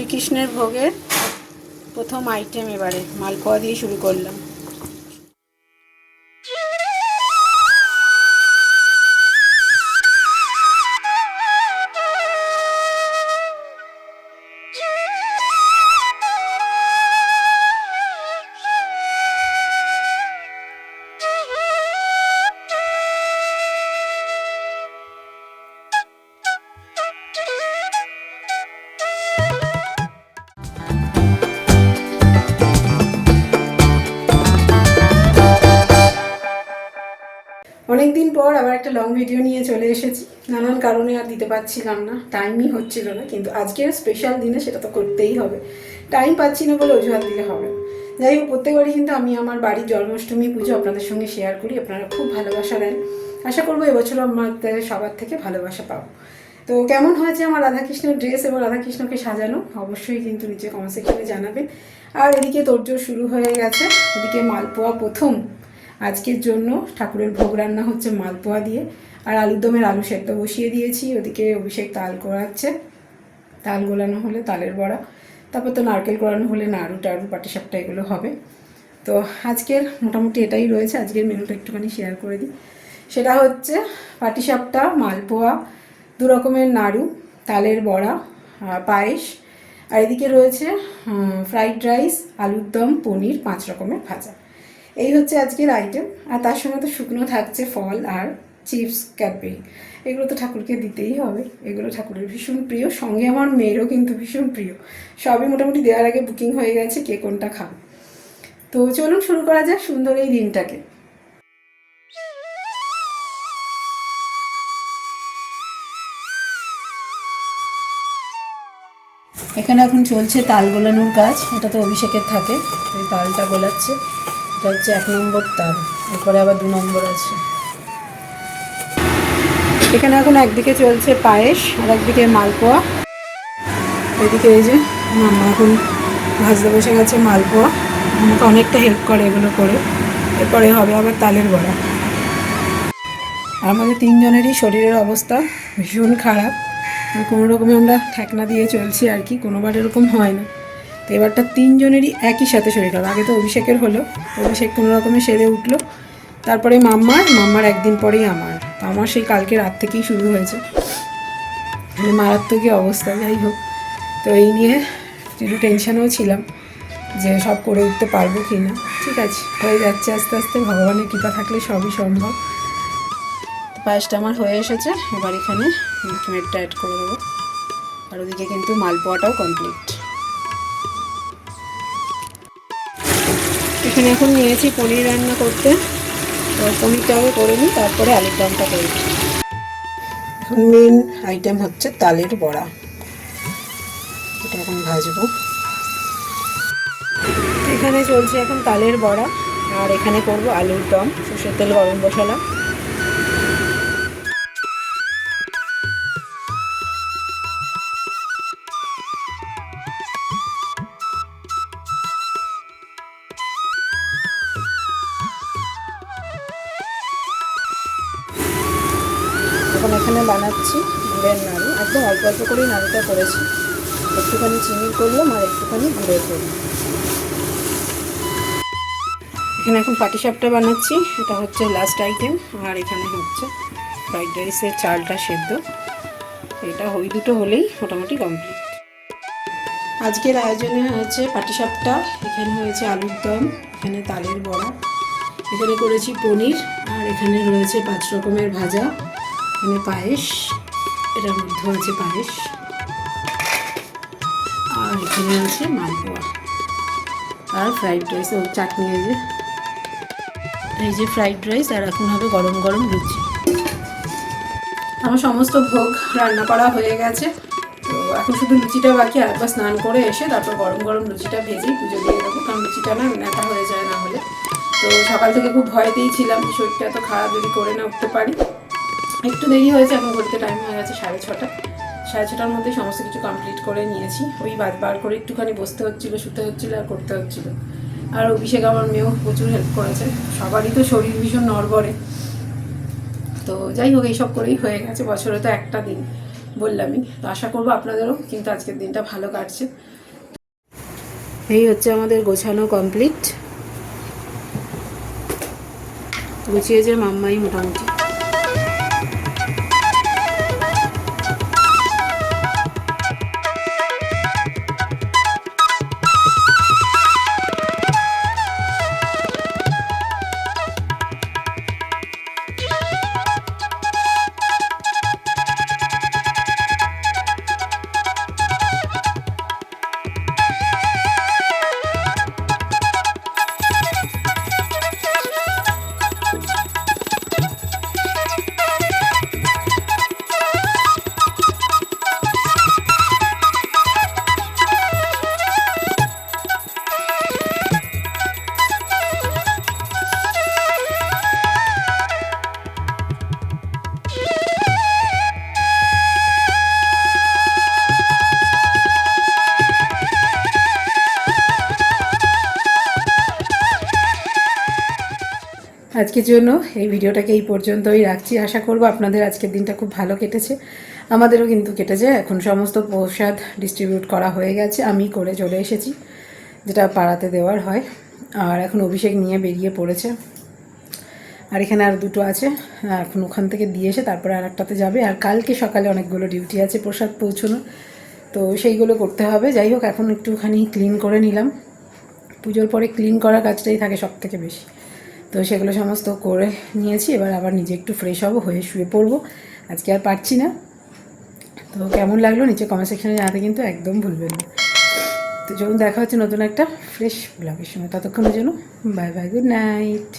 শ্রীকৃষ্ণের ভোগের প্রথম আইটেম এবারে মালপোয়া দিয়ে শুরু করলাম। অনেক দিন পর আবার একটা লং ভিডিও নিয়ে চলে এসেছি। নানান কারণে আর দিতে পারছিলাম না। টাইমই হচ্ছিল না, কিন্তু আজকের স্পেশাল দিনে সেটা তো করতেই হবে। টাইম পাচ্ছি না বলে অজুহাত দিলে হবে যাই হোক, প্রত্যেকবারই কিন্তু আমি আমার বাড়ির জন্মাষ্টমী পুজো আপনাদের সঙ্গে শেয়ার করি। আপনারা খুব ভালোবাসা দেন। আশা করব এবছরও আমাদের সবার থেকে ভালোবাসা পাবো। তো কেমন হয়েছে আমার রাধাকৃষ্ণের ড্রেস এবং রাধাকৃষ্ণকে সাজানো? অবশ্যই কিন্তু নিচে কমেন্ট সেকশনে জানাবেন। আর এদিকে তোরজোর শুরু হয়ে গেছে। ওদিকে মালপোয়া প্রথম। আজকের জন্য ঠাকুরের ভোগ রান্না হচ্ছে মালপোয়া দিয়ে, আর আলুর দমের আলু সেদ্ধ বসিয়ে দিয়েছি, ওদিকে অভিষেক তাল করাচ্ছে। তাল গোলানো হলে তালের বড়া, তারপর তো নারকেল করানো হলে নাড়ু টাড়ু, পাটিসাপটা এগুলো হবে। তো আজকের মোটামুটি এটাই রয়েছে, আজকের মেনুটা একটুখানি শেয়ার করে দিই। সেটা হচ্ছে পাটিসাপটা মালপোয়া দু রকমের নাড়ু, তালের বড়া পায়েস, আর এদিকে রয়েছে ফ্রাইড রাইস আলুর দম, পনির, পাঁচ রকমের ভাজা। এই হচ্ছে আজকের আইটেম আর তার সঙ্গে তো শুকনো থাকছে ফল আর চিপস ক্যাডবেরি এগুলো তো ঠাকুরকে দিতেই হবে। এগুলো ঠাকুরের ভীষণ প্রিয়। সঙ্গে আমার মেয়েরও কিন্তু ভীষণ প্রিয়। সবই মোটামুটি দেওয়ার আগে বুকিং হয়ে গেছে কে কোনটা খাবে। তো চলুন শুরু করা যাক সুন্দর এই দিনটাকে। এখানে এখন চলছে তাল গোলানোর কাজ। এটা তো অভিষেকের থাকে তালটা গোলাচ্ছে। এটা হচ্ছে এক নম্বর তাল এরপরে আবার দু নম্বর আছে। এখানে এখন একদিকে চলছে পায়েস আর একদিকে মালপোয়া। এদিকে এই যে মামা এখন ভাজতে বসে গেছে মালপোয়া। আমাকে অনেকটা হেল্প করে এগুলো করে। এরপরে হবে আবার তালের বড়া। আমাদের তিনজনেরই শরীরের অবস্থা ভীষণ খারাপ। কোনো রকমে আমরা ঠেকনা দিয়ে চলছি আর কি, কোনোবার এরকম হয় না। তো এবারটা তিনজনেরই একই সাথে শরীর খারাপ। আগে তো অভিষেকের হলো, অভিষেক কোনো রকমে সেরে উঠল। তারপরে মাম্মার মাম্মার একদিন পরেই আমার। তো আমার সেই কালকে রাত থেকেই শুরু হয়েছে। মানে মারাত্মকই অবস্থা, যাই হোক। তো এই নিয়ে একটু টেনশনেও ছিলাম যে সব করে উঠতে পারব কি না ঠিক আছে, হয়ে যাচ্ছে আস্তে আস্তে। ভগবানের কৃপা থাকলে সবই সম্ভব। পায়েসটা আমার হয়ে এসেছে, এবার এখানে মিল্কমেডটা অ্যাড করে দেবো। আর ওদিকে কিন্তু মালপোয়াটাও কমপ্লিট এখানে এখন নিয়েছি পনির রান্না করতে। তো পনিরটা আগে করে নিই, তারপরে আলুর দমটা করি এখন মেন আইটেম হচ্ছে তালের বড়া। এটা এখন ভাজবো। এখানে চলছে এখন তালের বড়া, আর এখানে করব আলুর দম, সর্ষের তেল গরম বসালাম। এখন এখানে বানাচ্ছি গুড়ের নাড়ু। একদম অল্প অল্প করেই নাড়ুটা করেছি। একটুখানি চিনি করলাম আর একটুখানি গুঁড়ো করলাম এখানে এখন পাটিসাপটা বানাচ্ছি। এটা হচ্ছে লাস্ট আইটেম আর এখানে হচ্ছে ফ্রাইড রাইসের চালটা সেদ্ধ। এটা ওই দুটো হলেই মোটামুটি কমপ্লিট আজকের আয়োজনে হয়েছে পাটিসাপটা এখানে হয়েছে আলুর দম, এখানে তালের বড়া, এখানে করেছি পনির, আর এখানে রয়েছে পাঁচ রকমের ভাজা। এখানে পায়েস, এটার মধ্যে আছে পায়েস। আর এখানে আছে মালপোয়া আর ফ্রাইড রাইস ও চাটনি এই যে। এই যে ফ্রাইড রাইস আর এখন হবে গরম গরম লুচি। আমার সমস্ত ভোগ রান্না করা হয়ে গেছে। তো এখন শুধু লুচিটা বাকি আর একবার স্নান করে এসে তারপর গরম গরম লুচিটা ভেজেই পুজো দিয়ে দেবো, কারণ লুচিটা না নেতা হয়ে যায় না হলে। তো সকাল থেকে খুব ভয়তেই ছিলাম যে শরীরটা এত খারাপ যদি করে না উঠতে পারি। একটু দেরি হয়েছে এখন ঘুরতে টাইম হয়ে গেছে সাড়ে ছটা। সাড়ে ছটার মধ্যে সমস্ত কিছু কমপ্লিট করে নিয়েছি। ওই বাদ বার করে একটুখানি বসতে হচ্ছিল, শুতে হচ্ছিল আর করতে হচ্ছিল। আর অভিষেক আমার মেয়েও প্রচুর হেল্প করেছে। সবারই তো শরীর ভীষণ নড়বড়ে। তো যাই হোক, এইসব করেই হয়ে গেছে। বছরে তো একটা দিন, বললামই। তো আশা করব আপনাদেরও কিন্তু আজকের দিনটা ভালো কাটছে। এই হচ্ছে আমাদের গোছানো কমপ্লিট গুছিয়েছে মাম্মাই মোটামুটি। আজকের জন্য এই ভিডিওটাকে এই পর্যন্তই রাখছি। আশা করব আপনাদের আজকের দিনটা খুব ভালো কেটেছে। আমাদেরও কিন্তু কেটেছে। এখন সমস্ত প্রসাদ ডিস্ট্রিবিউট করা হয়ে গেছে। আমি করে চলে এসেছি, যেটা পাড়াতে দেওয়ার হয়। আর এখন অভিষেক নিয়ে বেরিয়ে পড়েছে। আর এখানে আর দুটো আছে। এখন ওখান থেকে দিয়ে এসে তারপরে আর একটাতে যাবে। আর কালকে সকালে অনেকগুলো ডিউটি আছে প্রসাদ পৌঁছানো। তো সেইগুলো করতে হবে। যাই হোক, এখন একটুখানি ক্লিন করে নিলাম। পুজোর পরে ক্লিন করার কাজটাই থাকে সব থেকে বেশি। তো সেগুলো সমস্ত করে নিয়েছি, এবার আবার নিজে একটু ফ্রেশ হব, হয়ে শুয়ে পড়ব। আজকে আর পারছি না। তো কেমন লাগল নিচে কমেন্ট সেকশনে জানাতে কিন্তু একদম ভুলবেন না। তো যখন দেখা হচ্ছে নতুন একটা ফ্রেশ ব্লগের সময় ততক্ষণের জন্য বাই বাই গুড নাইট